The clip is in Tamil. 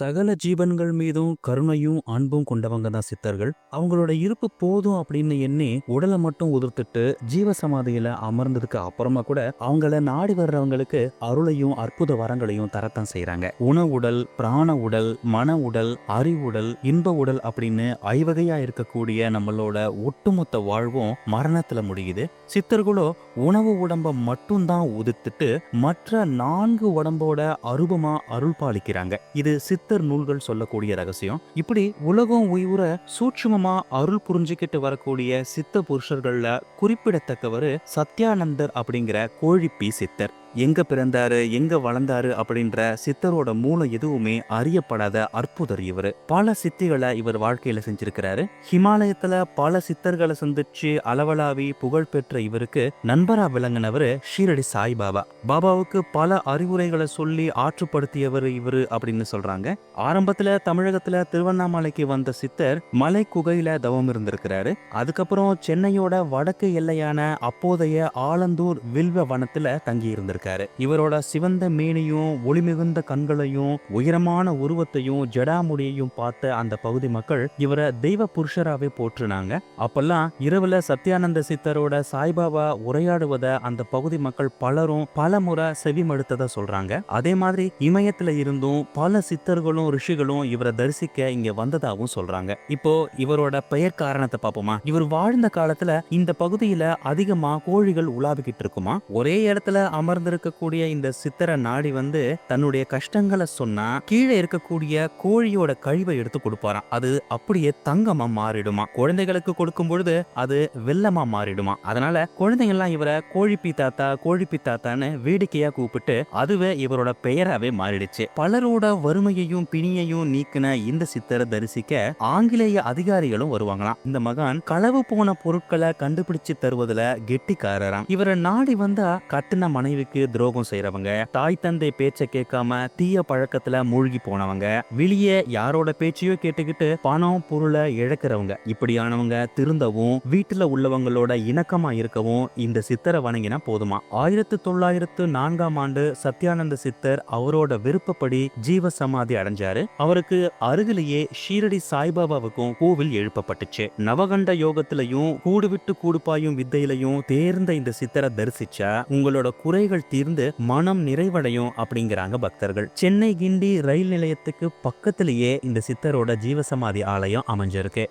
சகல ஜீவன்கள் மீதும் கருணையும் அன்பும் கொண்டவங்க தான் சித்தர்கள். அவங்களோட இருப்பு போதும் அப்படின்னு எண்ணி உடலை மட்டும் உதிர்த்துட்டு ஜீவ சமாதியில அமர்ந்ததுக்கு அப்புறமா கூட அவங்கள நாடி வர்றவங்களுக்கு அருளையும் அற்புத வரங்களையும் தரத்தான் செய்யறாங்க உணவுடல் பிராண உடல் மன உடல் அறிவுடல் இன்ப உடல் அப்படின்னு ஐவகையா இருக்கக்கூடிய நம்மளோட ஒட்டுமொத்த வாழ்வும் மரணத்துல முடியுது. சித்தர்களோ உணவு உடம்ப மட்டும்தான் உதிர்த்துட்டு மற்ற நான்கு உடம்போட அருபமா அருள் பாலிக்கிறாங்க இது சித்தர் நூல்கள் சொல்லக்கூடிய ரகசியம். இப்படி உலகம் உயிர சூட்சுமமா அருள் புரிஞ்சுக்கிட்டு வரக்கூடிய சித்த புருஷர்கள்ல குறிப்பிடத்தக்கவர் சத்யானந்தர் அப்படிங்கிற கோழிப்பி சித்தர். எங்க பிறந்தாரு எங்க வளர்ந்தாரு அப்படின்ற சித்தரோட மூலம் எதுவுமே அறியப்படாத அற்புதர் இவர். பல சித்திகளை இவர் வாழ்க்கையில செஞ்சிருக்கிறாரு. ஹிமாலயத்துல பல சித்தர்களை சந்திச்சு அளவலாவி புகழ் பெற்ற இவருக்கு நண்பரா விளங்கினவர் ஷீரடி சாய்பாபா. பாபாவுக்கு பல அறிவுரைகளை சொல்லி ஆற்றுப்படுத்தியவர் இவரு அப்படின்னு சொல்றாங்க. ஆரம்பத்துல தமிழகத்துல திருவண்ணாமலைக்கு வந்த சித்தர் மலை குகையில தவம் இருந்திருக்கிறாரு. அதுக்கப்புறம் சென்னையோட வடக்கு எல்லையான அப்போதைய ஆலந்தூர் வில்வ வனத்துல தங்கி இருக்காரு இவரோட சிவந்த மேனியும் ஒளிமிகுந்த கண்களையும் உயரமான உருவத்தையும் ஜடாமுடியையும் பார்த்த அந்த பகுதி மக்கள் இவரை தெய்வ புருஷராவே போற்றுனாங்க. அப்பெல்லாம் இரவுல சத்யானந்த சித்தரோட சாய்பாபா உரையாடுவத அந்த பகுதி மக்கள் பலரும் பல முறை செவிமடுத்ததா சொல்றாங்க. அதே மாதிரி இமயத்துல இருந்தும் பல சித்தர்களும் ரிஷிகளும் இவரை தரிசிக்க இங்க வந்ததாகவும் சொல்றாங்க. இப்போ இவரோட பெயர் காரணத்தை பார்ப்போமா? இவர் வாழ்ந்த காலத்துல இந்த பகுதியில அதிகமா கோழிகள் உலாவிக்கிட்டு இருக்குமா? ஒரே இடத்துல அமர்ந்திருக்கக்கூடிய இந்த சித்திர நாடி வந்து தன்னுடைய கஷ்டங்களை சொன்னா கீழே இருக்கக்கூடிய கோழியோட கழிவை எடுத்து கொடுப்பாராம். அது அப்படியே தங்கமா மாறிடுமா? குழந்தைகளுக்கு கொடுக்கும் பொழுது அது வெள்ளமா மாறிடுமா? அதனால குழந்தைங்க எல்லாம் இவரை கோழிப்பி தாத்தா கோழிப்பி தாத்தான்னு வேடிக்கையா கூப்பிட்டு அதுவே இவரோட பெயராவே மாறிடுச்சு. பலரோட வறுமையையும் பிணியையும் நீக்கின இந்த சித்தரை தரிசிக்க ஆங்கிலேய அதிகாரிகளும் வருவாங்களாம். இந்த மகான் களவு போன பொருட்களை கண்டுபிடிச்சு தருவதுல கெட்டிக்காரராம். இவரை நாடி வந்தா கட்டின மனைவிக்கு துரோகம் செய்யறவங்க தாய் தந்தை பேச்சை கேட்காம தீய பழக்கத்துல மூழ்கி போனவங்க. வெளியே யாரோட பேச்சையோ கேட்டுக்கிட்டு பணம் பொருளை இழக்கிறவங்க. இப்படியானவங்க திருந்தவும் வீட்டுல உள்ளவங்களோட இணக்கமா இருக்கவும் இந்த சித்தரை வணங்கினா போதுமா? ஆயிரத்தி தொள்ளாயிரத்து நான்காம் ஆண்டு சத்யானந்த சித்தர் அவரோட விருப்பப்படி ஜீவ சமாதி அடைஞ்சாரு. அவருக்கு அருகிலேயே ஷீரடி சாய்பாபாவுக்கும் கோவில் எழுப்பப்பட்டுச்சு. நவகண்ட யோகத்திலையும் கூடுவிட்டு கூடுப்பாயும் கூடுபாயும் வித்தையிலையும் தேர்ந்த இந்த சித்தரை தரிசிச்சா உங்களோட குறைகள் தீர்ந்து மனம் நிறைவடையும் அப்படிங்கிறாங்க பக்தர்கள். சென்னை கிண்டி ரயில் நிலையத்துக்கு பக்கத்திலேயே இந்த சித்தரோட ஜீவசமாதி ஆலயம் அமைஞ்சிருக்கு.